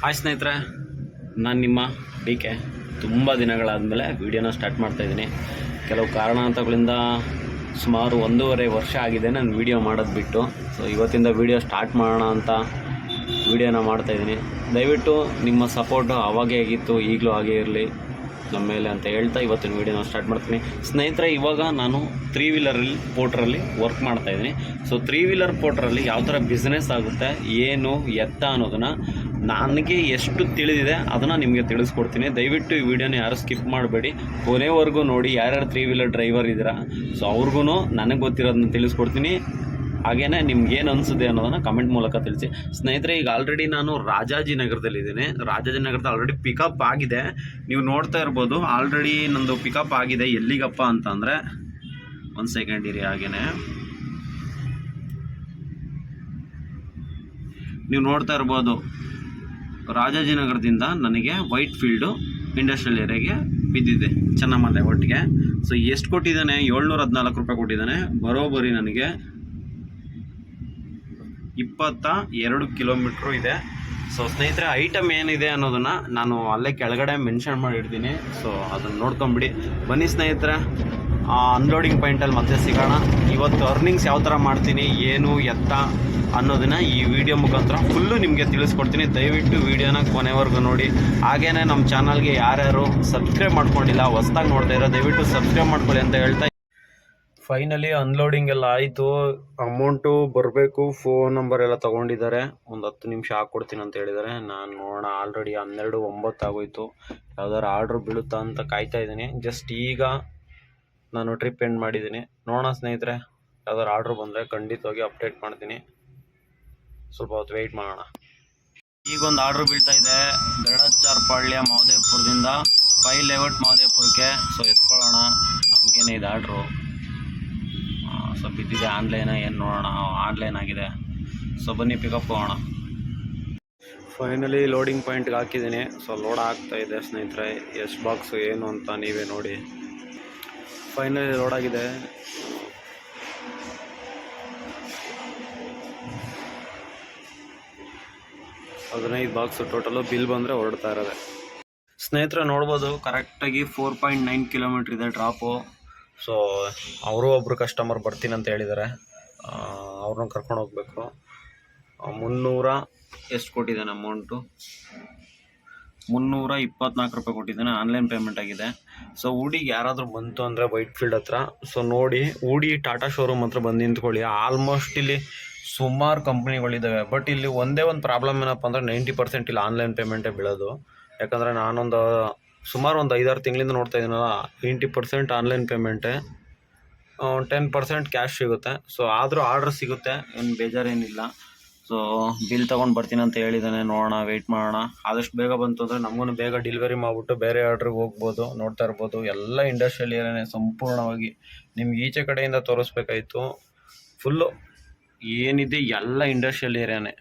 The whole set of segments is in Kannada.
ಹಾಯ್ ಸ್ನೇಹಿತರೆ, ನಾನು ನಿಮ್ಮ ಡಿ ಕೆ. ತುಂಬ ದಿನಗಳಾದಮೇಲೆ ವೀಡಿಯೋನ ಸ್ಟಾರ್ಟ್ ಮಾಡ್ತಾಯಿದ್ದೀನಿ ಕೆಲವು ಕಾರಣಾಂತಗಳಿಂದ ಸುಮಾರು ಒಂದೂವರೆ ವರ್ಷ ಆಗಿದೆ ನಾನು ವೀಡಿಯೋ ಮಾಡೋದು ಬಿಟ್ಟು. ಸೊ ಇವತ್ತಿಂದ ವೀಡಿಯೋ ಸ್ಟಾರ್ಟ್ ಮಾಡೋಣ ಅಂತ ವೀಡಿಯೋನ ಮಾಡ್ತಾಯಿದ್ದೀನಿ ದಯವಿಟ್ಟು ನಿಮ್ಮ ಸಪೋರ್ಟು ಅವಾಗೇ ಆಗಿತ್ತು, ಈಗಲೂ ಹಾಗೇ ಇರಲಿ. ನಮ್ಮ ಮೇಲೆ ಅಂತ ಹೇಳ್ತಾ ಇವತ್ತಿನ ವೀಡಿಯೋನ ಸ್ಟಾರ್ಟ್ ಮಾಡ್ತೀನಿ. ಸ್ನೇಹಿತರೆ, ಇವಾಗ ನಾನು ತ್ರೀ ವೀಲರಲ್ಲಿ ಪೋರ್ಟ್ರಲ್ಲಿ ವರ್ಕ್ ಮಾಡ್ತಾಯಿದ್ದೀನಿ ಸೊ ತ್ರೀ ವೀಲರ್ ಪೋರ್ಟ್ರಲ್ಲಿ ಯಾವ ಥರ ಬಿಸ್ನೆಸ್ ಆಗುತ್ತೆ, ಏನು, ಎತ್ತ ಅನ್ನೋದನ್ನು ನನಗೆ ಎಷ್ಟು ತಿಳಿದಿದೆ ಅದನ್ನು ನಿಮಗೆ ತಿಳಿಸ್ಕೊಡ್ತೀನಿ. ದಯವಿಟ್ಟು ಈ ವಿಡಿಯೋನ ಯಾರು ಸ್ಕಿಪ್ ಮಾಡಬೇಡಿ. ಕೊನೆವರೆಗೂ ನೋಡಿ ಯಾರ್ಯಾರು ತ್ರೀ ವೀಲರ್ ಡ್ರೈವರ್ ಇದ್ದೀರಾ. ಸೊ ಅವ್ರಿಗೂ ನನಗೆ ಗೊತ್ತಿರೋದನ್ನ ತಿಳಿಸ್ಕೊಡ್ತೀನಿ. ಹಾಗೆಯೇ ನಿಮ್ಗೆ ಏನು ಅನಿಸುತ್ತೆ ಅನ್ನೋದನ್ನ ಕಮೆಂಟ್ ಮೂಲಕ ತಿಳಿಸಿ. ಸ್ನೇಹಿತರೆ, ಈಗ ಆಲ್ರೆಡಿ ನಾನು ರಾಜಾಜಿನಗರದಲ್ಲಿದ್ದೀನಿ ರಾಜಾಜಿನಗರದ ಆಲ್ರೆಡಿ ಪಿಕಪ್ ಆಗಿದೆ. ನೀವು ನೋಡ್ತಾ ಇರ್ಬೋದು ಆಲ್ರೆಡಿ ನಂದು ಪಿಕಪ್ ಆಗಿದೆ. ಎಲ್ಲಿಗಪ್ಪ ಅಂತಂದರೆ, ಒಂದು ಸೆಕೆಂಡ್ ಇರಿ ಹಾಗೇ ನೀವು ನೋಡ್ತಾ ಇರ್ಬೋದು ರಾಜಾಜಿನಗರದಿಂದ ನನಗೆ ವೈಟ್ ಫೀಲ್ಡು ಇಂಡಸ್ಟ್ರಿಯಲ್ ಏರಿಯಾಗೆ ಬಿದ್ದಿದೆ, ಚೆನ್ನಮಲೆ ಒಟ್ಟಿಗೆ. ಸೊ ಎಷ್ಟು ಕೊಟ್ಟಿದ್ದಾನೆ? ಏಳ್ನೂರ ಹದಿನಾಲ್ಕು ರೂಪಾಯಿ ಕೊಟ್ಟಿದ್ದಾನೆ. ಬರೋಬ್ಬರಿ ನನಗೆ ಇಪ್ಪತ್ತ ಎರಡು ಕಿಲೋಮೀಟ್ರು ಇದೆ. ಸೊ ಸ್ನೇಹಿತರೆ, ಐಟಮ್ ಏನಿದೆ ಅನ್ನೋದನ್ನು ನಾನು ಅಲ್ಲೇ ಕೆಳಗಡೆ ಮೆನ್ಷನ್ ಮಾಡಿರ್ತೀನಿ. ಸೊ ಅದನ್ನು ನೋಡ್ಕೊಂಬಿಡಿ. ಬನ್ನಿ ಸ್ನೇಹಿತರೆ ಅನ್ಲೋಡಿಂಗ್ ಪಾಯಿಂಟಲ್ಲಿ ಮತ್ತೆ ಸಿಗೋಣ. ಇವತ್ತು ಅರ್ನಿಂಗ್ಸ್ ಯಾವ ಥರ ಮಾಡ್ತೀನಿ? ಏನು, ಎತ್ತ? ಅನ್ನೋದನ್ನ ಈ ವಿಡಿಯೋ ಮುಖಾಂತರ ಫುಲ್ಲು ನಿಮಗೆ ತಿಳಿಸ್ಕೊಡ್ತೀನಿ. ದಯವಿಟ್ಟು ವಿಡಿಯೋನ ಕೊನೆವರೆಗೂ ನೋಡಿ. ಹಾಗೇನೆ ನಮ್ಮ ಚಾನಲ್ಗೆ ಯಾರ್ಯಾರು ಸಬ್ಸ್ಕ್ರೈಬ್ ಮಾಡ್ಕೊಂಡಿಲ್ಲ, ಹೊಸ್ದಾಗಿ ನೋಡ್ತಾ ಇರೋ, ದಯವಿಟ್ಟು ಸಬ್ಸ್ಕ್ರೈಬ್ ಮಾಡ್ಕೊಳ್ಳಿ ಅಂತ ಹೇಳ್ತಾ ಫೈನಲಿ ಅನ್ಲೋಡಿಂಗ್ ಎಲ್ಲ ಆಯಿತು. ಅಮೌಂಟು ಬರಬೇಕು ಫೋನ್ ನಂಬರ್ ಎಲ್ಲ ತೊಗೊಂಡಿದ್ದಾರೆ. ಒಂದು ಹತ್ತು ನಿಮಿಷ ಹಾಕ್ಕೊಡ್ತೀನಿ ಅಂತ ಹೇಳಿದ್ದಾರೆ. ನಾನು ನೋಡೋಣ ಆಲ್ರೆಡಿ ಹನ್ನೆರಡು, ಒಂಬತ್ತು ಆಗೋಯ್ತು. ಯಾವ್ದಾದ್ರು ಆರ್ಡ್ರ್ ಬೀಳುತ್ತಾ ಅಂತ ಕಾಯ್ತಾ ಇದ್ದೀನಿ. ಜಸ್ಟ್ ಈಗ ನಾನು ಟ್ರಿಪ್ ಎಂಡ್ ಮಾಡಿದ್ದೀನಿ. ನೋಡೋಣ ಸ್ನೇಹಿತರೆ ಯಾವ್ದಾದ್ರು ಆರ್ಡ್ರ್ ಬಂದರೆ ಖಂಡಿತವಾಗಿ ಅಪ್ಡೇಟ್ ಮಾಡ್ತೀನಿ. ಸ್ವಲ್ಪ ಹೊತ್ತು ವೆಯ್ಟ್ ಮಾಡೋಣ. ಈಗೊಂದು ಆರ್ಡ್ರ್ ಬೀಳ್ತಾ ಇದೆ. ಗರಡಚಾರ್ಪಾಳ್ಯ ಮಹದೇವಪುರದಿಂದ ಫೈ ಲೇಔಟ್ ಮಹದೇವಪುರಕ್ಕೆ ಸೊ ಎತ್ಕೊಳ್ಳೋಣ. ನಮಗೇನೆ ಇದು ಆರ್ಡ್ರು ಸೊ ಬಿದ್ದಿದೆ ಆನ್ಲೈನ ಏನು ನೋಡೋಣ? ಆನ್ಲೈನ್ ಆಗಿದೆ. ಸೊ ಬನ್ನಿ ಪಿಕಪ್ ಹೋಗೋಣ. ಫೈನಲಿ ಲೋಡಿಂಗ್ ಪಾಯಿಂಟ್ಗೆ ಹಾಕಿದ್ದೀನಿ. ಸೊ ಲೋಡ್ ಆಗ್ತಾ ಇದೆ ಸ್ನೇಹಿತರೆ. ಎಷ್ಟು ಬಾಕ್ಸು ಏನು ಅಂತ ನೀವೇ ನೋಡಿ. ಫೈನಲಿ ಲೋಡ್ ಆಗಿದೆ. ಹದಿನೈದು ಬಾಕ್ಸು ಟೋಟಲು ಬಿಲ್ ಬಂದರೆ ಹೊರಡ್ತಾ ಇರೋದೆ. ಸ್ನೇಹಿತರೆ, ನೋಡ್ಬೋದು ಕರೆಕ್ಟಾಗಿ ಫೋರ್ ಪಾಯಿಂಟ್ ನೈನ್ ಕಿಲೋಮೀಟ್ರ್ ಇದೆ ಡ್ರಾಪು ಸೊ ಅವರು ಒಬ್ಬರು ಕಸ್ಟಮರ್ ಬರ್ತೀನಿ ಅಂತ ಹೇಳಿದ್ದಾರೆ ಅವ್ರನ್ನ ಕರ್ಕೊಂಡು ಹೋಗಬೇಕು. ಮುನ್ನೂರ ಎಷ್ಟು ಕೊಟ್ಟಿದ್ದಾನೆ ಅಮೌಂಟು ಮುನ್ನೂರ ಇಪ್ಪತ್ನಾಲ್ಕು ರೂಪಾಯಿ ಕೊಟ್ಟಿದ್ದಾನೆ ಆನ್ಲೈನ್ ಪೇಮೆಂಟ್ ಆಗಿದೆ. ಸೊ ಊಡಿಗೆ ಯಾರಾದರೂ ಬಂತು ಅಂದರೆ ವೈಟ್ ಫೀಲ್ಡ್ ಹತ್ರ. ಸೊ ನೋಡಿ ಊಡಿ ಟಾಟಾ ಶೋರೂಮ್ ಹತ್ರ ಬಂದು ನಿಂತ್ಕೊಳ್ಳಿ. ಆಲ್ಮೋಸ್ಟ್ ಇಲ್ಲಿ ಸುಮಾರು ಕಂಪ್ನಿಗಳಿದ್ದಾವೆ ಬಟ್ ಇಲ್ಲಿ ಒಂದೇ ಒಂದು ಪ್ರಾಬ್ಲಮ್ ಏನಪ್ಪ ಅಂದರೆ ನೈಂಟಿ ಪರ್ಸೆಂಟ್ ಇಲ್ಲಿ ಆನ್ಲೈನ್ ಪೇಮೆಂಟೇ ಬೀಳೋದು. ಯಾಕಂದರೆ ನಾನೊಂದು ಸುಮಾರು ಒಂದು ಐದಾರು ತಿಂಗಳಿಂದ ನೋಡ್ತಾ ಇದ್ದೀನಲ್ಲ ನೈಂಟಿ ಪರ್ಸೆಂಟ್ ಆನ್ಲೈನ್ ಪೇಮೆಂಟೇ ಟೆನ್ ಪರ್ಸೆಂಟ್ ಕ್ಯಾಶ್ ಸಿಗುತ್ತೆ. ಸೊ ಆದರೂ ಆರ್ಡ್ರ್ ಸಿಗುತ್ತೆ, ಏನು ಬೇಜಾರೇನಿಲ್ಲ. ಸೊ ಬಿಲ್ ತೊಗೊಂಡು ಬರ್ತೀನಿ ಅಂತ ಹೇಳಿದ್ದಾನೆ ನೋಡೋಣ ವೆಯ್ಟ್ ಮಾಡೋಣ. ಆದಷ್ಟು ಬೇಗ ಬಂತು ಅಂದರೆ ನಮಗೂ ಬೇಗ ಡೆಲಿವರಿ ಮಾಡಿಬಿಟ್ಟು ಬೇರೆ ಆರ್ಡ್ರಿಗೆ ಹೋಗ್ಬೋದು, ನೋಡ್ತಾ ಇರ್ಬೋದು. ಎಲ್ಲ ಇಂಡಸ್ಟ್ರಿಯಲ್ ಏರಿಯಾನೇ ಸಂಪೂರ್ಣವಾಗಿ ನಿಮ್ಗೆ ಈಚೆ ಕಡೆಯಿಂದ ತೋರಿಸ್ಬೇಕಾಯ್ತು. ಫುಲ್ಲು ಏನಿದೆ ಎಲ್ಲ ಇಂಡಸ್ಟ್ರಿಯಲ್ ಏರಿಯಾನೇ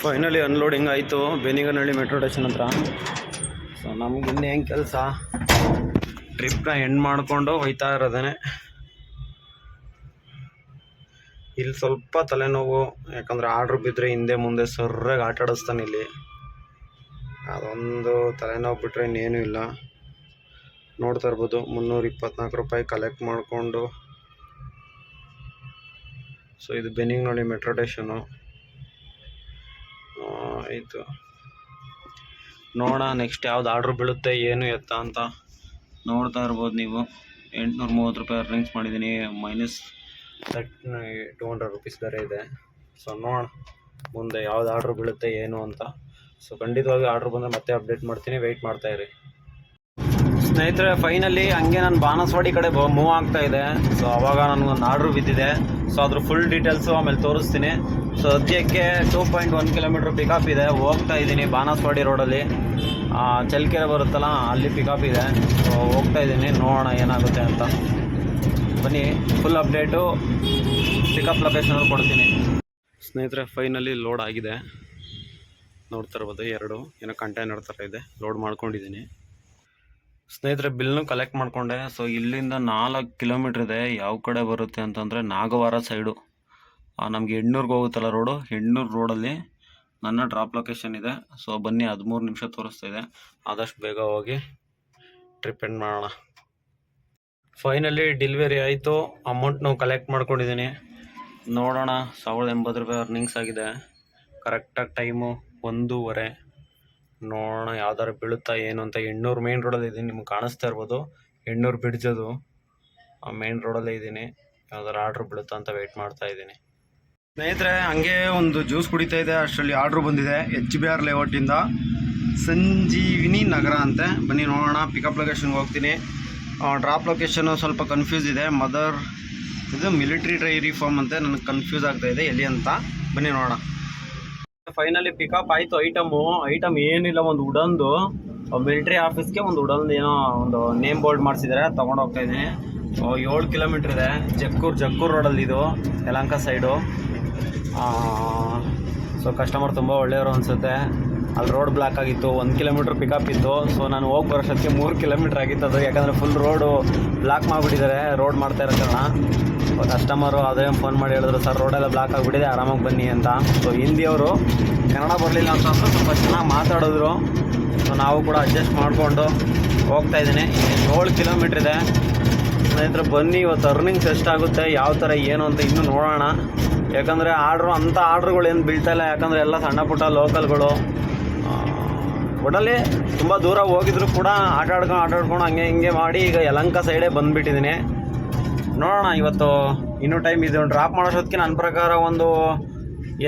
ಫೈನಲಿ ಅನ್ಲೋಡಿಂಗ್ ಆಯಿತು, ಬೇನಿಗನಹಳ್ಳಿ ಮೆಟ್ರೋ ಸ್ಟೇಷನ್ ಹತ್ರ. ಸೊ ನಮ್ಗೆ ಇನ್ನೇನು ಕೆಲಸ? ಟ್ರಿಪ್ನ ಎಂಡ್ ಮಾಡಿಕೊಂಡು ಹೋಯ್ತಾ ಇರೋದೇ ಇಲ್ಲಿ ಸ್ವಲ್ಪ ತಲೆನೋವು, ಯಾಕಂದರೆ ಆರ್ಡ್ರ್ ಬಿದ್ದರೆ ಹಿಂದೆ ಮುಂದೆ ಸರ್ರಾಗಿ ಆಟ ಆಡಿಸ್ತಾನೆ ಇಲ್ಲಿ. ಅದೊಂದು ತಲೆನೋವು ಬಿಟ್ಟರೆ ಇನ್ನೇನು ಇಲ್ಲ. ನೋಡ್ತಾ ಇರ್ಬೋದು, ಮುನ್ನೂರ ಇಪ್ಪತ್ನಾಲ್ಕು ರೂಪಾಯಿ ಕಲೆಕ್ಟ್ ಮಾಡಿಕೊಂಡು ಸೊ ಇದು ಬೆನ್ನಿಂಗ್ನಳ್ಳಿ ಮೆಟ್ರೋ ಸ್ಟೇಷನು ಆಯಿತು ನೋಡೋಣ ನೆಕ್ಸ್ಟ್ ಯಾವ್ದು ಆರ್ಡ್ರ್ ಬೀಳುತ್ತೆ, ಏನು ಎತ್ತ ಅಂತ ನೋಡ್ತಾ ಇರ್ಬೋದು ನೀವು. ಎಂಟುನೂರ ಮೂವತ್ತು ರೂಪಾಯಿ ಅರ್ನಿಂಗ್ಸ್ ಮಾಡಿದ್ದೀನಿ minus thirty two hundred rupees ಬೇರೆ ಇದೆ. ಸೊ ನೋಡೋಣ, ಮುಂದೆ ಯಾವ್ದು ಆರ್ಡ್ರ್ ಬೀಳುತ್ತೆ, ಏನು ಅಂತ. ಸೊ ಖಂಡಿತವಾಗಿ ಆರ್ಡ್ರ್ ಬಂದರೆ ಮತ್ತೆ ಅಪ್ಡೇಟ್ ಮಾಡ್ತೀನಿ ವೆಯ್ಟ್ ಇರಿ. ಸ್ನೇಹಿತರೆ ಫೈನಲಿ ಹಂಗೆ ನಾನು ಬಾನಸವಾಡಿ ಕಡೆ ಮೂವ್ ಆಗ್ತಾ ಇದೆ. ಸೊ ಅವಾಗ ನನಗೊಂದು ಆರ್ಡ್ರ್ ಬಿದ್ದಿದೆ. ಸೊ ಅದ್ರ ಫುಲ್ ಡೀಟೇಲ್ಸು ಆಮೇಲೆ ತೋರಿಸ್ತೀನಿ. ಸೊ ಸದ್ಯಕ್ಕೆ two point one kilometre pickup ಇದೆ. ಹೋಗ್ತಾ ಇದ್ದೀನಿ ಬಾನಸವಾಡಿ ರೋಡಲ್ಲಿ ಚಲ್ಕೆರೆ ಬರುತ್ತಲ್ಲ, ಅಲ್ಲಿ ಪಿಕಪ್ ಇದೆ. ಸೊ ಹೋಗ್ತಾ ಇದ್ದೀನಿ. ನೋಡೋಣ ಏನಾಗುತ್ತೆ ಅಂತ. ಬನ್ನಿ ಫುಲ್ ಅಪ್ಡೇಟು ಪಿಕಪ್ ಲೊಕೇಶನಲ್ಲಿ ಕೊಡ್ತೀನಿ. ಸ್ನೇಹಿತರೆ ಫೈನಲಿ ಲೋಡ್ ಆಗಿದೆ. ನೋಡ್ತಾ ಇರ್ಬೋದು, ಎರಡು. ಏನೋ ಕಂಟೈನರ್ ಥರ ಇದೆ. ಲೋಡ್ ಮಾಡ್ಕೊಂಡಿದ್ದೀನಿ. ಸ್ನೇಹಿತರೆ, ಬಿಲ್ನು ಕಲೆಕ್ಟ್ ಮಾಡಿಕೊಂಡೆ. ಸೊ ಇಲ್ಲಿಂದ ನಾಲ್ಕು ಕಿಲೋಮೀಟ್ರ್ ಇದೆ. ಯಾವ ಕಡೆ ಬರುತ್ತೆ ಅಂತಂದರೆ, ನಾಗವಾರ ಸೈಡು ನಮಗೆ ಹೆಣ್ಣೂರ್ಗೆ ಹೋಗುತ್ತಲ್ಲ ರೋಡು ಹೆಣ್ಣೂರು ರೋಡಲ್ಲಿ ನನ್ನ ಡ್ರಾಪ್ ಲೊಕೇಶನ್ ಇದೆ. ಸೊ ಬನ್ನಿ, ಹದಿಮೂರು ನಿಮಿಷ ತೋರಿಸ್ತಾ ಇದೆ. ಆದಷ್ಟು ಬೇಗ ಹೋಗಿ ಟ್ರಿಪ್ ಎಂಡ್ ಮಾಡೋಣ. ಫೈನಲಿ ಡೆಲಿವರಿ ಆಯಿತು. ಅಮೌಂಟ್ ನಾವು ಕಲೆಕ್ಟ್ ಮಾಡ್ಕೊಂಡಿದ್ದೀನಿ ನೋಡೋಣ, ಸಾವಿರದ ಎಂಬತ್ತು ರೂಪಾಯಿ ಅರ್ನಿಂಗ್ಸ್ ಆಗಿದೆ. ಕರೆಕ್ಟಾಗಿ ಟೈಮು ಒಂದೂವರೆ. ನೋಡೋಣ ಯಾವ್ದಾರು ಬೀಳುತ್ತಾ ಏನು ಅಂತ ಎಣ್ಣೂರು ಮೇನ್ ರೋಡಲ್ಲಿ ಇದ್ದೀನಿ, ನಿಮ್ಗೆ ಕಾಣಿಸ್ತಾ ಇರ್ಬೋದು. ಎಣ್ಣೂರು ಬಿಡ್ಜದು. ಆ ಮೇನ್ ರೋಡಲ್ಲೇ ಇದ್ದೀನಿ. ಯಾವ್ದಾರು ಆರ್ಡ್ರ್ ಬೀಳುತ್ತಾ ಅಂತ ವೆಯ್ಟ್ ಮಾಡ್ತಾ ಇದ್ದೀನಿ. ಸ್ನೇಹಿತರೆ, ಹಂಗೆ ಒಂದು ಜ್ಯೂಸ್ ಕುಡಿತಾ ಇದೆ. ಅಷ್ಟರಲ್ಲಿ ಆರ್ಡ್ರ್ ಬಂದಿದೆ. ಎಚ್ ಬಿ ಆರ್ ಲೇಔಟಿಂದ ಸಂಜೀವಿನಿ ನಗರ ಅಂತೆ. ಬನ್ನಿ ನೋಡೋಣ. ಪಿಕಪ್ ಲೊಕೇಶನ್ಗೆ ಹೋಗ್ತೀನಿ. ಡ್ರಾಪ್ ಲೊಕೇಶನ್ ಸ್ವಲ್ಪ ಕನ್ಫ್ಯೂಸ್ ಇದೆ. ಮದರ್ ಇದು ಮಿಲಿಟ್ರಿ ಡೈರಿ ಫಾರ್ಮ್ ಅಂತೆ. ನನಗೆ ಕನ್ಫ್ಯೂಸ್ ಆಗ್ತಾ ಇದೆ. ಎಲ್ಲಿ ಅಂತ. ಬನ್ನಿ ನೋಡೋಣ. ಫೈನಲಿ ಪಿಕಪ್ ಆಯ್ತು ಐಟಮು ಐಟಮ್ ಏನಿಲ್ಲ, ಒಂದು ಉಡನ್ದು ಮಿಲಿಟ್ರಿ ಆಫೀಸ್ಗೆ ಒಂದು ಉಡನ್ದು ಏನೋ ಒಂದು ನೇಮ್ ಬೋರ್ಡ್ ಮಾಡಿಸಿದ್ದಾರೆ ತೊಗೊಂಡು ಹೋಗ್ತಾ ಇದ್ದೀನಿ. ಏಳು ಕಿಲೋಮೀಟ್ರ್ ಇದೆ. ಜಕ್ಕೂರ್ ಜಕ್ಕೂರ್ ರೋಡಲ್ಲಿ ಇದು, ಯಲಹಂಕ ಸೈಡು ಸೊ ಕಸ್ಟಮರ್ ತುಂಬ ಒಳ್ಳೆಯವರು ಅನಿಸುತ್ತೆ. ಅಲ್ಲಿ ರೋಡ್ ಬ್ಲಾಕ್ ಆಗಿತ್ತು, ಒಂದು ಕಿಲೋಮೀಟ್ರ್ ಪಿಕಪ್ ಇತ್ತು. ಸೊ ನಾನು ಹೋಗಿ ಬರೋಷ್ಟೊತ್ತಿಗೆ ಮೂರು ಕಿಲೋಮೀಟ್ರ್ ಆಗಿತ್ತು ಅದು. ಯಾಕಂದರೆ ಫುಲ್ ರೋಡು ಬ್ಲಾಕ್ ಮಾಡಿಬಿಟ್ಟಿದ್ದಾರೆ ರೋಡ್ ಮಾಡ್ತಾ ಇರೋ ಕಾರಣ. ಕಸ್ಟಮರು ಅದೇ ಫೋನ್ ಮಾಡಿ ಹೇಳಿದ್ರು ಸರ್ ರೋಡೆಲ್ಲ ಬ್ಲಾಕ್ ಆಗಿಬಿಟ್ಟಿದೆ, ಆರಾಮಾಗಿ ಬನ್ನಿ ಅಂತ. ಸೊ ಹಿಂದಿಯವರು ಕನ್ನಡ ಬರಲಿಲ್ಲ ಅಂತ ಸ್ವಲ್ಪ ಚೆನ್ನಾಗಿ ಮಾತಾಡಿದ್ರು. ಸೊ ನಾವು ಕೂಡ ಅಡ್ಜಸ್ಟ್ ಮಾಡಿಕೊಂಡು ಹೋಗ್ತಾ ಇದ್ದೀನಿ. ಏಳು ಕಿಲೋಮೀಟ್ರ್ ಇದೆ. ಸ್ನೇಹಿತರೆ, ಬನ್ನಿ, ಇವತ್ತು ಅರ್ನಿಂಗ್ಸ್ ಎಷ್ಟಾಗುತ್ತೆ ಯಾವ ಥರ ಏನು ಅಂತ ಇನ್ನೂ ನೋಡೋಣ. ಯಾಕಂದರೆ ಆರ್ಡ್ರು ಅಂಥ ಆರ್ಡ್ರುಗಳು ಏನು ಬೀಳ್ತಾ ಇಲ್ಲ. ಯಾಕಂದರೆ ಎಲ್ಲ ಸಣ್ಣ ಪುಟ್ಟ ಲೋಕಲ್ಗಳು ಒಟ್ಟಲ್ಲಿ ತುಂಬ ದೂರ ಹೋಗಿದ್ರು ಕೂಡ ಆಟ ಆಡ್ಕೊಂಡು ಆಟ ಆಡ್ಕೊಂಡು ಹಂಗೆ ಹಿಂಗೆ ಮಾಡಿ ಈಗ ಯಲಂಕ ಸೈಡೇ ಬಂದುಬಿಟ್ಟಿದ್ದೀನಿ. ನೋಡೋಣ ಇವತ್ತು ಇನ್ನೂ ಟೈಮ್ ಇದೆ. ಡ್ರಾಪ್ ಮಾಡೋಷ್ಟೊತ್ತಿಗೆ ನನ್ನ ಪ್ರಕಾರ ಒಂದು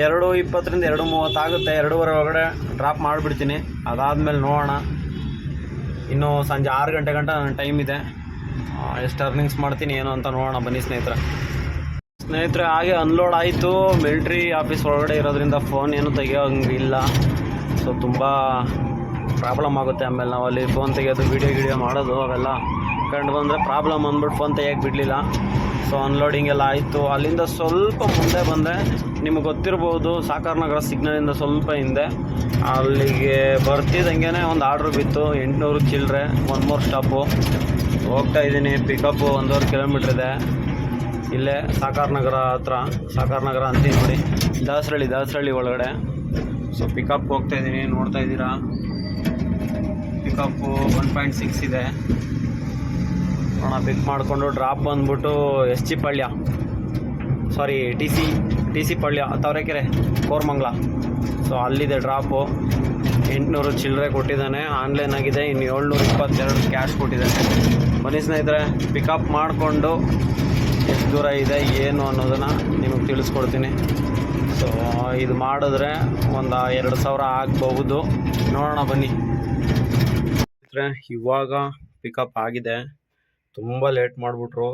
ಎರಡು ಇಪ್ಪತ್ತರಿಂದ ಎರಡು ಮೂವತ್ತಾಗುತ್ತೆ ಎರಡೂವರೆ ಒಳಗಡೆ ಡ್ರಾಪ್ ಮಾಡಿಬಿಡ್ತೀನಿ. ಅದಾದಮೇಲೆ ನೋಡೋಣ. ಇನ್ನು ಸಂಜೆ ಆರು ಗಂಟೆ ಗಂಟೆ ನನ್ನ ಟೈಮ್ ಇದೆ. ಎಷ್ಟು ಅರ್ನಿಂಗ್ಸ್ ಮಾಡ್ತೀನಿ, ಏನು ಅಂತ ನೋಡೋಣ. ಬನ್ನಿ ಸ್ನೇಹಿತರೆ. ಸ್ನೇಹಿತರೆ, ಹಾಗೆ ಅನ್ಲೋಡ್ ಆಯಿತು. ಮಿಲ್ಟ್ರಿ ಆಫೀಸ್ ಒಳಗಡೆ ಇರೋದ್ರಿಂದ ಫೋನ್ ಏನು ತೆಗಿಯೋಂಗಿಲ್ಲ. ಸೊ ತುಂಬ ಪ್ರಾಬ್ಲಮ್ ಆಗುತ್ತೆ ಆಮೇಲೆ ನಾವು ಅಲ್ಲಿ ಫೋನ್ ತೆಗೆಯೋದು ವಿಡಿಯೋ ಗಿಡಿಯೋ ಮಾಡೋದು, ಅವೆಲ್ಲ ಕಂಡು ಬಂದರೆ ಪ್ರಾಬ್ಲಮ್ ಅಂದ್ಬಿಟ್ಟು ಫೋನ್ ತೆಗಿಯೋಕೆ ಬಿಡಲಿಲ್ಲ. ಸೊ ಅನ್ಲೋಡಿಂಗ್ ಎಲ್ಲ ಆಯಿತು. ಅಲ್ಲಿಂದ ಸ್ವಲ್ಪ ಮುಂದೆ ಬಂದರೆ ನಿಮಗೆ ಗೊತ್ತಿರ್ಬೋದು ಸಾಕಾರ ನಗರ ಸಿಗ್ನಲಿಂದ ಸ್ವಲ್ಪ ಹಿಂದೆ. ಅಲ್ಲಿಗೆ ಬರ್ತಿದ್ದಂಗೆ ಒಂದು ಆರ್ಡ್ರ್ ಬಿತ್ತು, ಎಂಟುನೂರು ಚಿಲ್ಲರೆ ಒನ್ ಮೂರು ಸ್ಟಾಪು ಹೋಗ್ತಾ ಇದ್ದೀನಿ ಪಿಕಪ್ಪು ಒಂದೂವರೆ ಕಿಲೋಮೀಟ್ರ್ ಇದೆ. ಇಲ್ಲೇ ಸಾಕಾರ ನಗರ ಹತ್ರ. ಸಾಕಾರ ನಗರ ಅಂತೀನಿ ನೋಡಿ. ದಾಸರಳ್ಳಿ ದಾಸರಳ್ಳಿ ಒಳಗಡೆ. ಸೊ ಪಿಕಪ್ ಹೋಗ್ತಾ ಇದ್ದೀನಿ, ನೋಡ್ತಾ ಇದ್ದೀರಾ? ಪಿಕಪ್ಪು ಒನ್ ಪಾಯಿಂಟ್ ಸಿಕ್ಸ್ ಇದೆ. ನೋಡೋಣ ಪಿಕ್ ಮಾಡಿಕೊಂಡು ಡ್ರಾಪ್ ಬಂದ್ಬಿಟ್ಟು S G Palya. Sorry T C T C Palya Tavarekere Koramangala. So ಅಲ್ಲಿದೆ ಡ್ರಾಪು ಎಂಟುನೂರು ಚಿಲ್ಲರೆ ಕೊಟ್ಟಿದ್ದಾನೆ. ಆನ್ಲೈನ್ ಆಗಿದೆ. ಇನ್ನು ಏಳ್ನೂರ ಇಪ್ಪತ್ತೆರಡು ಕ್ಯಾಶ್ ಕೊಟ್ಟಿದ್ದಾನೆ. ಬನ್ನಿ ಸ್ನೇಹಿತರೆ ಪಿಕಪ್ ಮಾಡಿಕೊಂಡು ಎಷ್ಟು ದೂರ ಇದೆ, ಏನು ಅನ್ನೋದನ್ನು ನಿಮಗೆ ತಿಳಿಸ್ಕೊಡ್ತೀನಿ. ಸೊ ಇದು ಮಾಡಿದ್ರೆ ಒಂದು ಎರಡು ಸಾವಿರ ಆಗಬಹುದು. ನೋಡೋಣ, ಬನ್ನಿ. ಇವಾಗ ಪಿಕಪ್ ಆಗಿದೆ. ತುಂಬ ಲೇಟ್ ಮಾಡಿಬಿಟ್ರು.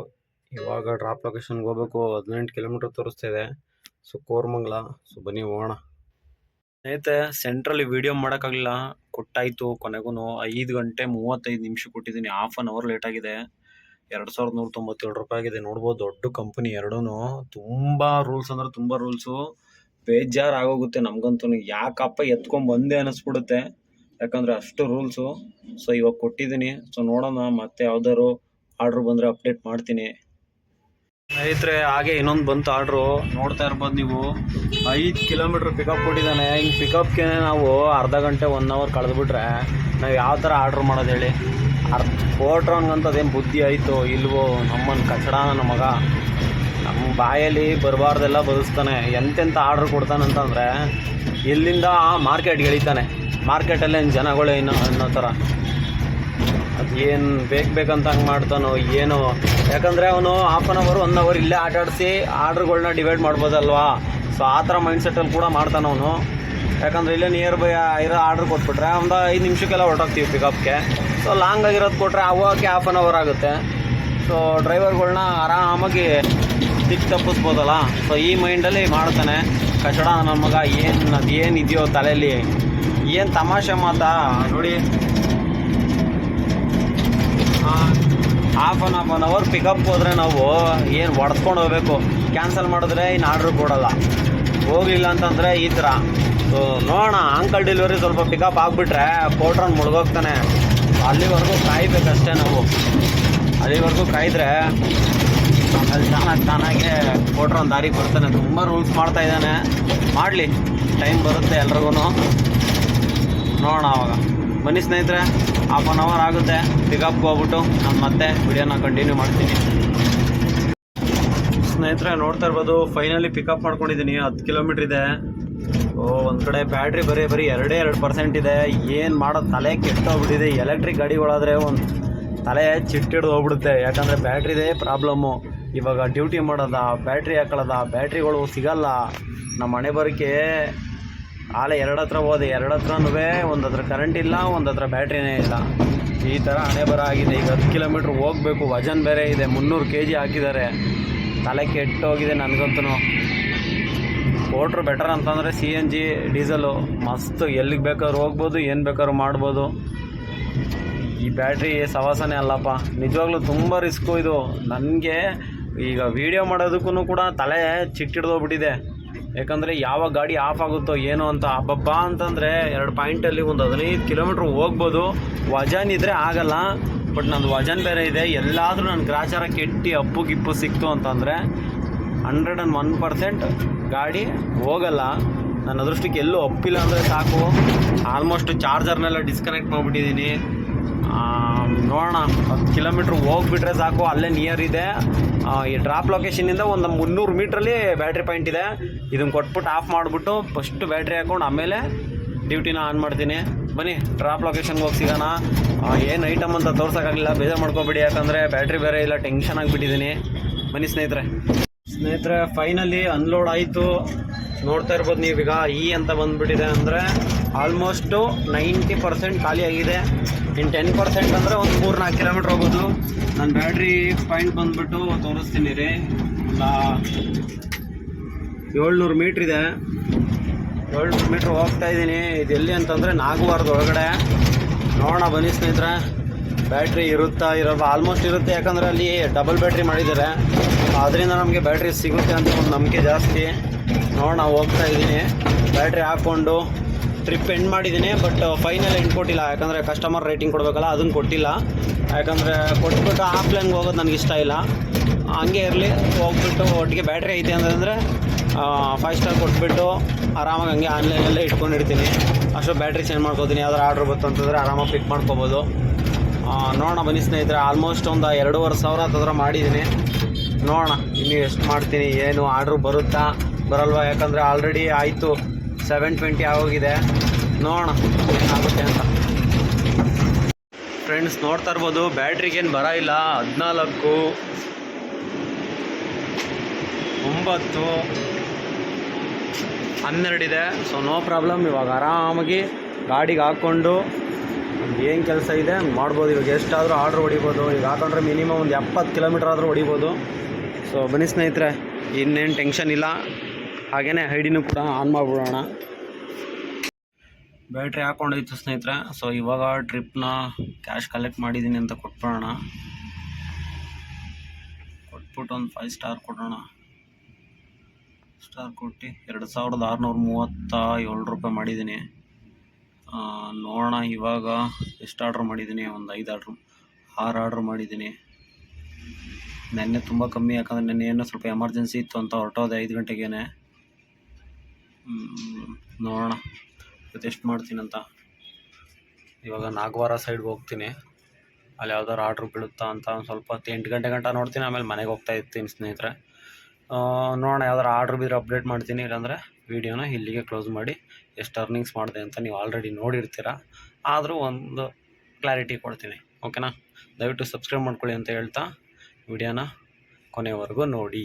ಇವಾಗ ಡ್ರಾಪ್ ಲೊಕೇಶನ್ಗೆ ಹೋಗ್ಬೇಕು. ಹದಿನೆಂಟು ಕಿಲೋಮೀಟ್ರ್ ತೋರಿಸ್ತಾ ಇದೆ. ಸೊ ಕೋರ್ಮಂಗ್ಲ. ಸೊ ಬನ್ನಿ, ಹೋಗೋಣ. ಸ್ನೇಹಿತರೆ ಸೆಂಟ್ರಲ್ಲಿ ವೀಡಿಯೋ ಮಾಡೋಕ್ಕಾಗಲಿಲ್ಲ. ಕೊಟ್ಟಾಯಿತು ಕೊನೆಗೂ ಐದು ಗಂಟೆ ಮೂವತ್ತೈದು ನಿಮಿಷ ಕೊಟ್ಟಿದ್ದೀನಿ. ಹಾಫ್ ಆನ್ ಅವರ್ ಲೇಟ್ ಆಗಿದೆ. ಎರಡು ಸಾವಿರದ ನೂರ ತೊಂಬತ್ತೇಳು ರೂಪಾಯಿ ಆಗಿದೆ. ನೋಡ್ಬೋದು, ದೊಡ್ಡ ಕಂಪನಿ ಎರಡೂ ತುಂಬ ರೂಲ್ಸ್ ಅಂದ್ರೆ ತುಂಬ ರೂಲ್ಸು ಬೇಜಾರು ಆಗೋಗುತ್ತೆ ನಮಗಂತೂ ಯಾಕಪ್ಪ ಎತ್ಕೊಂಡ್ ಬಂದೆ ಅನ್ನಿಸ್ಬಿಡುತ್ತೆ ಯಾಕಂದರೆ ಅಷ್ಟು ರೂಲ್ಸು ಸೊ ಇವಾಗ ಕೊಟ್ಟಿದ್ದೀನಿ ಸೊ ನೋಡೋಣ. ಮತ್ತೆ ಯಾವ್ದಾದ್ರು ಆರ್ಡ್ರ್ ಬಂದರೆ ಅಪ್ಡೇಟ್ ಮಾಡ್ತೀನಿ. ಸ್ನೇಹಿತರೆ, ಹಾಗೆ ಇನ್ನೊಂದು ಬಂತು ಆರ್ಡ್ರು ನೋಡ್ತಾ ಇರ್ಬೋದು ನೀವು. ಐದು ಕಿಲೋಮೀಟ್ರ್ ಪಿಕಪ್ ಕೊಟ್ಟಿದ್ದಾನೆ. ಹಿಂಗೆ ಪಿಕಪ್ಗೆ ನಾವು ಅರ್ಧ ಗಂಟೆ ಒನ್ ಅವರ್ ಕಳೆದ್ಬಿಟ್ರೆ ನಾವು ಯಾವ ಥರ ಆರ್ಡ್ರ್ ಮಾಡೋದು ಹೇಳಿ? ಅರ್ಧ ಕೋಟ್ರನ್ಗಂತದೇನು ಬುದ್ಧಿ ಆಯಿತು ಇಲ್ವೋ ನಮ್ಮನ್ನು ಕಚಡ ನನ್ನ ಮಗ. ನಮ್ಮ ಬಾಯಲ್ಲಿ ಬರಬಾರ್ದೆಲ್ಲ ಬದುಸ್ತಾನೆ. ಎಂತೆಂಥ ಆರ್ಡ್ರ್ ಕೊಡ್ತಾನಂತಂದರೆ, ಇಲ್ಲಿಂದ ಮಾರ್ಕೆಟ್ಗೆ ಎಳಿತಾನೆ. ಮಾರ್ಕೆಟಲ್ಲೇ ಜನಗಳೇನು ಅನ್ನೋ ಥರ. ಅದು ಏನು ಬೇಕು ಬೇಕಂತ ಹಂಗೆ ಮಾಡ್ತಾನೋ ಏನೋ. ಯಾಕಂದರೆ ಅವನು half an hour one hour ಇಲ್ಲೇ ಆಟಾಡಿಸಿ ಆರ್ಡ್ರ್ಗಳನ್ನ ಆರ್ಡ್ರ್ಗಳ್ನ ಡಿವೈಡ್ ಮಾಡ್ಬೋದಲ್ವಾ? ಸೊ ಆ ಥರ ಮೈಂಡ್ಸೆಟ್ಟಲ್ಲಿ ಕೂಡ ಮಾಡ್ತಾನೆ ಅವನು. ಯಾಕಂದರೆ ಇಲ್ಲೇ ನಿಯರ್ ಬೈ ಇರೋ ಆರ್ಡ್ರ್ ಕೊಟ್ಬಿಟ್ರೆ ಒಂದು ಐದು ನಿಮಿಷಕ್ಕೆಲ್ಲ ಹೊರಟೋಗ್ತೀವಿ ಪಿಕಪ್ಗೆ ಸೊ ಲಾಂಗ್ ಆಗಿರೋದು ಕೊಟ್ಟರೆ ಅವಾಗೆ ಹಾಫ್ ಆನ್ ಅವರ್ ಆಗುತ್ತೆ. ಸೊ ಡ್ರೈವರ್ಗಳನ್ನ ಆರಾಮಾಗಿ ದಿಕ್ಕು ತಪ್ಪಿಸ್ಬೋದಲ್ಲ? ಸೊ ಈ ಮೈಂಡಲ್ಲಿ ಮಾಡ್ತಾನೆ. ಕಚಡ ನನ್ನ ಮಗ ಏನು ಅದು ಏನು ಇದೆಯೋ ತಲೆಯಲ್ಲಿ. ಏನು ತಮಾಷೆ ಮಾತಾ? ನೋಡಿ. Half an half an hour pickup ಹೋದರೆ ನಾವು ಏನು ಹೊಡೆದ್ಕೊಂಡು ಹೋಗಬೇಕು? ಕ್ಯಾನ್ಸಲ್ ಮಾಡಿದ್ರೆ ಇನ್ನು ಆರ್ಡ್ರ್ ಕೊಡಲ್ಲ. ಹೋಗಲಿಲ್ಲ ಅಂತಂದರೆ ಈ ಥರ ಸೊ ನೋಡೋಣ ಅಂಕಲ್ ಡೆಲಿವರಿ ಸ್ವಲ್ಪ ಪಿಕಪ್ ಆಗಿಬಿಟ್ರೆ ಪೋಟ್ರನ್ ಮುಳುಗೋಗ್ತಾನೆ. ಅಲ್ಲಿವರೆಗೂ ಕಾಯ್ಬೇಕಷ್ಟೇ ನಾವು. ಅಲ್ಲಿವರೆಗೂ ಕಾಯ್ದ್ರೆ ಅಲ್ಲಿ ತಾನಾಗಿ ತಾನಾಗೆ ಕೊಟ್ರೆ ಒಂದು ದಾರಿ ಬರ್ತಾನೆ. ತುಂಬ ರೂಲ್ಸ್ ಮಾಡ್ತಾ ಇದ್ದಾನೆ. ಮಾಡಲಿ. ಟೈಮ್ ಬರುತ್ತೆ ಎಲ್ರಿಗೂ ನೋಡೋಣ ಆವಾಗ ಬನ್ನಿ ಸ್ನೇಹಿತರೆ ಹಾಫ್ ಆನ್ ಅವರ್ ಆಗುತ್ತೆ. ಪಿಕಪ್ಗೆ ಹೋಗ್ಬಿಟ್ಟು ನಾನು ಮತ್ತೆ ವಿಡಿಯೋನ ಕಂಟಿನ್ಯೂ ಮಾಡ್ತೀನಿ. ಸ್ನೇಹಿತರೆ, ನೋಡ್ತಾ ಇರ್ಬೋದು ಫೈನಲಿ ಪಿಕಪ್ ಮಾಡ್ಕೊಂಡಿದ್ದೀನಿ. ಹತ್ತು ಕಿಲೋಮೀಟ್ರ್ ಇದೆ. ಓ, ಒಂದು ಕಡೆ ಬ್ಯಾಟ್ರಿ ಬರೀ ಬರೀ ಎರಡೇ ಎರಡು ಪರ್ಸೆಂಟ್ ಇದೆ. ಏನು ಮಾಡೋದು ತಲೆ ಕೆಟ್ಟೋಗ್ಬಿಟ್ಟಿದೆ. ಎಲೆಕ್ಟ್ರಿಕ್ ಗಾಡಿಗಳಾದರೆ ಒಂದು ತಲೆ ಚಿಟ್ಟಿಡ್ದು ಹೋಗ್ಬಿಡುತ್ತೆ. ಯಾಕಂದರೆ ಬ್ಯಾಟ್ರಿದೇ ಪ್ರಾಬ್ಲಮ್ಮು ಇವಾಗ ಡ್ಯೂಟಿ ಮಾಡೋದ, ಬ್ಯಾಟ್ರಿ ಹಾಕೊಳ್ಳೋದ, ಬ್ಯಾಟ್ರಿಗಳು ಸಿಗಲ್ಲ. ನಮ್ಮ ಮನೆ ಬರೋಕ್ಕೆ ಆಲೆ ಎರಡು ಹತ್ರ ಹೋದೆ. ಎರಡು ಹತ್ರನೂ ಒಂದು ಹತ್ರ ಕರೆಂಟ್ ಇಲ್ಲ, ಒಂದು ಹತ್ರ ಬ್ಯಾಟ್ರಿನೇ ಇಲ್ಲ. ಈ ಥರ ಹಣೆ ಬರ ಆಗಿದೆ. ಈಗ ಹತ್ತು ಕಿಲೋಮೀಟ್ರ್ ಹೋಗಬೇಕು. ವಜನ್ ಬೇರೆ ಇದೆ. ಮುನ್ನೂರು ಕೆ ಜಿ ಹಾಕಿದ್ದಾರೆ. ತಲೆ ಕೆಟ್ಟೋಗಿದೆ ನನಗಂತೂ ಕೊಟ್ರು ಬೆಟರ್ ಅಂತಂದರೆ ಸಿ ಎನ್ ಜಿ, ಡೀಸಲು. ಮಸ್ತ್ ಎಲ್ಲಿಗೆ ಬೇಕಾದ್ರೂ ಹೋಗ್ಬೋದು, ಏನು ಬೇಕಾದ್ರೂ ಮಾಡ್ಬೋದು. ಈ ಬ್ಯಾಟ್ರಿ ಸವಾಸನೇ ಅಲ್ಲಪ್ಪ. ನಿಜವಾಗ್ಲೂ ತುಂಬ ರಿಸ್ಕು ಇದು. ನನಗೆ ಈಗ ವೀಡಿಯೋ ಮಾಡೋದಕ್ಕೂ ಕೂಡ ತಲೆ ಚಿಟ್ಟಿಡ್ದೋಗ್ಬಿಟ್ಟಿದೆ. ಯಾಕಂದರೆ ಯಾವ ಗಾಡಿ ಆಫ್ ಆಗುತ್ತೋ ಏನೋ ಅಂತ. ಹಬ್ಬಬ್ಬ ಅಂತಂದರೆ ಎರಡು ಪಾಯಿಂಟಲ್ಲಿ ಒಂದು ಹದಿನೈದು ಕಿಲೋಮೀಟ್ರ್ ಹೋಗ್ಬೋದು. ವಜನ್ ಇದ್ದರೆ ಆಗಲ್ಲ. ಬಟ್ ನಂದು ವಜನ್ ಬೇರೆ ಇದೆ. ಎಲ್ಲಾದರೂ ನನ್ನ ಗ್ರಾಚಾರ ಕೆಟ್ಟಿ ಅಪ್ಪು ಗಿಪ್ಪು ಸಿಕ್ತು ಅಂತಂದರೆ ಹಂಡ್ರೆಡ್ ಆ್ಯಂಡ್ ಒನ್ ಪರ್ಸೆಂಟ್ ಗಾಡಿ ಹೋಗಲ್ಲ. ನನ್ನ ಅದೃಷ್ಟಕ್ಕೆ ಎಲ್ಲೂ ಅಪ್ಪಿಲ್ಲ ಅಂದರೆ ಸಾಕು. ಆಲ್ಮೋಸ್ಟ್ ಚಾರ್ಜರ್ನೆಲ್ಲ ಡಿಸ್ಕನೆಕ್ಟ್ ಮಾಡಿಬಿಟ್ಟಿದ್ದೀನಿ. ನೋಡೋಣ. ಹತ್ತು ಕಿಲೋಮೀಟ್ರ್ ಹೋಗ್ಬಿಟ್ರೆ ಸಾಕು. ಅಲ್ಲೇ ನಿಯರ್ ಇದೆ. ಈ ಡ್ರಾಪ್ ಲೊಕೇಶನಿಂದ ಒಂದು ಮುನ್ನೂರು ಮೀಟ್ರಲ್ಲಿ ಬ್ಯಾಟ್ರಿ ಪಾಯಿಂಟ್ ಇದೆ. ಇದನ್ನು ಕೊಟ್ಬಿಟ್ಟು ಆಫ್ ಮಾಡಿಬಿಟ್ಟು ಫಸ್ಟ್ ಬ್ಯಾಟ್ರಿ ಹಾಕ್ಕೊಂಡು ಆಮೇಲೆ ಡ್ಯೂಟಿನ ಆನ್ ಮಾಡ್ತೀನಿ. ಬನ್ನಿ ಡ್ರಾಪ್ ಲೊಕೇಶನ್ಗೆ ಹೋಗಿ ಸಿಗೋಣ. ಏನು ಐಟಮ್ ಅಂತ ತೋರ್ಸೋಕ್ಕಾಗಲಿಲ್ಲ, ಬೇಜಾರು ಮಾಡ್ಕೋಬೇಡಿ. ಯಾಕಂದರೆ ಬ್ಯಾಟ್ರಿ ಬೇರೆ ಇಲ್ಲ ಟೆನ್ಷನ್ ಆಗಿಬಿಟ್ಟಿದ್ದೀನಿ ಬನ್ನಿ ಸ್ನೇಹಿತರೆ. ಸ್ನೇಹಿತರೆ ಫೈನಲಿ ಅನ್ಲೋಡ್ ಆಯಿತು. ನೋಡ್ತಾ ಇರ್ಬೋದು ನೀವೀಗ ಈ ಅಂತ ಬಂದ್ಬಿಟ್ಟಿದೆ ಅಂದರೆ ಆಲ್ಮೋಸ್ಟು ನೈಂಟಿ ಪರ್ಸೆಂಟ್ ಖಾಲಿ ಆಗಿದೆ ಇನ್ನು ಟೆನ್ ಪರ್ಸೆಂಟ್ ಅಂದರೆ ಒಂದು ಮೂರು ನಾಲ್ಕು ಕಿಲೋಮೀಟ್ರ್ ಹೋಗೋದು. ನನ್ನ ಬ್ಯಾಟ್ರಿ ಪಾಯಿಂಟ್ ಬಂದ್ಬಿಟ್ಟು ತೋರಿಸ್ತೀನಿ ರೀ. ಏಳ್ನೂರು ಮೀಟ್ರ್ ಇದೆ. ಏಳ್ನೂರು ಮೀಟ್ರ್ ಹೋಗ್ತಾ ಇದ್ದೀನಿ. ಇದು ಎಲ್ಲಿ ಅಂತಂದರೆ ನಾಗವಾರದ ಒಳಗಡೆ. ನೋಡೋಣ ಬನ್ನಿ ಸ್ನೇಹಿತರೆ. ಬ್ಯಾಟ್ರಿ ಇರುತ್ತಾ ಇರಲ್ಲ ಆಲ್ಮೋಸ್ಟ್ ಇರುತ್ತೆ, ಯಾಕಂದರೆ ಅಲ್ಲಿ ಡಬಲ್ ಬ್ಯಾಟ್ರಿ ಮಾಡಿದ್ದಾರೆ. ಅದರಿಂದ ನಮಗೆ ಬ್ಯಾಟ್ರಿ ಸಿಗುತ್ತೆ ಅಂತ ಒಂದು ನಂಬಿಕೆ ಜಾಸ್ತಿ. ನೋಡೋಣ, ಹೋಗ್ತಾ ಇದ್ದೀನಿ. ಬ್ಯಾಟ್ರಿ ಹಾಕ್ಕೊಂಡು ಟ್ರಿಪ್ ಎಂಡ್ ಮಾಡಿದ್ದೀನಿ ಬಟ್ ಫೈನಲ್ ಎಂಡ್ ಕೊಟ್ಟಿಲ್ಲ. ಯಾಕಂದರೆ ಕಸ್ಟಮರ್ ರೇಟಿಂಗ್ ಕೊಡಬೇಕಲ್ಲ ಅದನ್ನು ಕೊಟ್ಟಿಲ್ಲ. ಯಾಕಂದರೆ ಕೊಟ್ಬಿಟ್ಟು ಆಫ್ಲೈನ್ಗೆ ಹೋಗೋದು ನನಗೆ ಇಷ್ಟ ಇಲ್ಲ. ಹಂಗೆ ಇರಲಿ, ಹೋಗ್ಬಿಟ್ಟು ಒಟ್ಟಿಗೆ ಬ್ಯಾಟ್ರಿ ಐತೆ ಅಂತಂದರೆ ಫೈವ್ ಸ್ಟಾರ್ ಕೊಟ್ಬಿಟ್ಟು ಆರಾಮಾಗಿ ಹಂಗೆ ಆನ್ಲೈನಲ್ಲೇ ಇಟ್ಕೊಂಡಿರ್ತೀನಿ. ಅಷ್ಟು ಬ್ಯಾಟ್ರಿ ಚೇಂಜ್ ಮಾಡ್ಕೋತೀನಿ, ಯಾವ್ದಾರು ಆರ್ಡ್ರ್ ಬಂತು ಅಂತಂದರೆ ಆರಾಮಾಗಿ ಪಿಕ್ ಮಾಡ್ಕೋಬೋದು. ನೋಡೋಣ ಬನ್ನಿ ಸ್ನೇಹಿತರೆ ಆಲ್ಮೋಸ್ಟ್ ಒಂದು ಎರಡೂವರೆ ಸಾವಿರ ಹತ್ರ ಮಾಡಿದ್ದೀನಿ. ನೋಡೋಣ, ಇನ್ನು ಎಷ್ಟು ಮಾಡ್ತೀನಿ, ಏನು ಆರ್ಡ್ರು ಬರುತ್ತಾ, ಬರಲ್ವಾ? ಯಾಕಂದರೆ ಆಲ್ರೆಡಿ ಆಯಿತು. ಸೆವೆನ್ ಟ್ವೆಂಟಿ ಆಗೋಗಿದೆ. ನೋಡೋಣ ಏನಾಗುತ್ತೆ ಅಂತ. ಫ್ರೆಂಡ್ಸ್ ನೋಡ್ತಾ ಇರ್ಬೋದು, ಬ್ಯಾಟ್ರಿಗೇನು ಬರ ಇಲ್ಲ. ಹದಿನಾಲ್ಕು, ಒಂಬತ್ತು ಹನ್ನೆರಡಿದೆ ಸೊ ನೋ ಪ್ರಾಬ್ಲಮ್ ಇವಾಗ ಆರಾಮಾಗಿ ಗಾಡಿಗೆ ಹಾಕ್ಕೊಂಡು ಏನು ಕೆಲಸ ಇದೆ ಮಾಡ್ಬೋದು. ಇವಾಗ ಎಷ್ಟಾದರೂ ಆರ್ಡ್ರ್ ಹೊಡಿಬೋದು. ಈಗ ಹಾಕೊಂಡ್ರೆ ಮಿನಿಮಮ್ ಒಂದು ಎಪ್ಪತ್ತು ಕಿಲೋಮೀಟ್ರ್ ಆದರೂ ಹೊಡಿಬೋದು. ಸೊ ಬನ್ನಿ ಸ್ನೇಹಿತರೆ, ಇನ್ನೇನು ಟೆನ್ಷನ್ ಇಲ್ಲ. ಹಾಗೆಯೇ ಐಡಿನೂ ಕೂಡ ಆನ್ ಮಾಡಿಬಿಡೋಣ. ಬ್ಯಾಟ್ರಿ ಹಾಕೊಂಡಿತ್ತು ಸ್ನೇಹಿತರೆ. ಸೊ ಇವಾಗ ಟ್ರಿಪ್ನ ಕ್ಯಾಶ್ ಕಲೆಕ್ಟ್ ಮಾಡಿದ್ದೀನಿ ಅಂತ ಕೊಟ್ಬಿಡೋಣ. ಕೊಟ್ಬಿಟ್ಟು ಒಂದು ಫೈವ್ ಸ್ಟಾರ್ ಕೊಡೋಣ. ಸ್ಟಾರ್ ಕೊಟ್ಟು ಎರಡು ಸಾವಿರದ ಆರುನೂರ ಮೂವತ್ತ ಏಳು ರೂಪಾಯಿ ಮಾಡಿದ್ದೀನಿ ನೋಡೋಣ ಇವಾಗ ಎಷ್ಟು ಆರ್ಡ್ರ್ ಮಾಡಿದ್ದೀನಿ ಒಂದು ಐದು ಆರ್ಡ್ರ್ ಆರು ಆರ್ಡ್ರ್ ಮಾಡಿದ್ದೀನಿ ನೆನ್ನೆ ತುಂಬ ಕಮ್ಮಿ, ಯಾಕಂದರೆ ನೆನ್ನೆ ಏನೋ ಸ್ವಲ್ಪ ಎಮರ್ಜೆನ್ಸಿ ಇತ್ತು ಅಂತ ಹೊರಟೋದೆ ಐದು ಗಂಟೆಗೇನೆ. ನೋಡೋಣ. ಇವತ್ತು ಎಷ್ಟು ಮಾಡ್ತೀನಂತ ಇವಾಗ ನಾಗವಾರ ಸೈಡ್ಗೆ ಹೋಗ್ತೀನಿ. ಅಲ್ಲಿ ಯಾವ್ದಾರು ಆರ್ಡ್ರ್ ಬೀಳುತ್ತಾ ಅಂತ ಒಂದು ಸ್ವಲ್ಪ ಎಂಟು ಗಂಟೆ ಗಂಟ ನೋಡ್ತೀನಿ, ಆಮೇಲೆ ಮನೆಗೆ ಹೋಗ್ತಾ ಇರ್ತೀನಿ ಸ್ನೇಹಿತರೆ. ನೋಡೋಣ ಯಾವ್ದಾರು ಆರ್ಡ್ರ್ ಬಿದ್ದರೆ ಅಪ್ಡೇಟ್ ಮಾಡ್ತೀನಿ, ಇಲ್ಲಾಂದರೆ ವೀಡಿಯೋನ ಇಲ್ಲಿಗೆ ಕ್ಲೋಸ್ ಮಾಡಿ ಎಷ್ಟು ಅರ್ನಿಂಗ್ಸ್ ಮಾಡಿದೆ ಅಂತ ನೀವು ಆಲ್ರೆಡಿ ನೋಡಿರ್ತೀರ. ಆದರೂ ಒಂದು ಕ್ಲಾರಿಟಿ ಕೊಡ್ತೀನಿ ಓಕೆನಾ ದಯವಿಟ್ಟು ಸಬ್ಸ್ಕ್ರೈಬ್ ಮಾಡ್ಕೊಳ್ಳಿ ಅಂತ ಹೇಳ್ತಾ ವಿಡಿಯೋನ ಕೊನೆವರೆಗೂ ನೋಡಿ.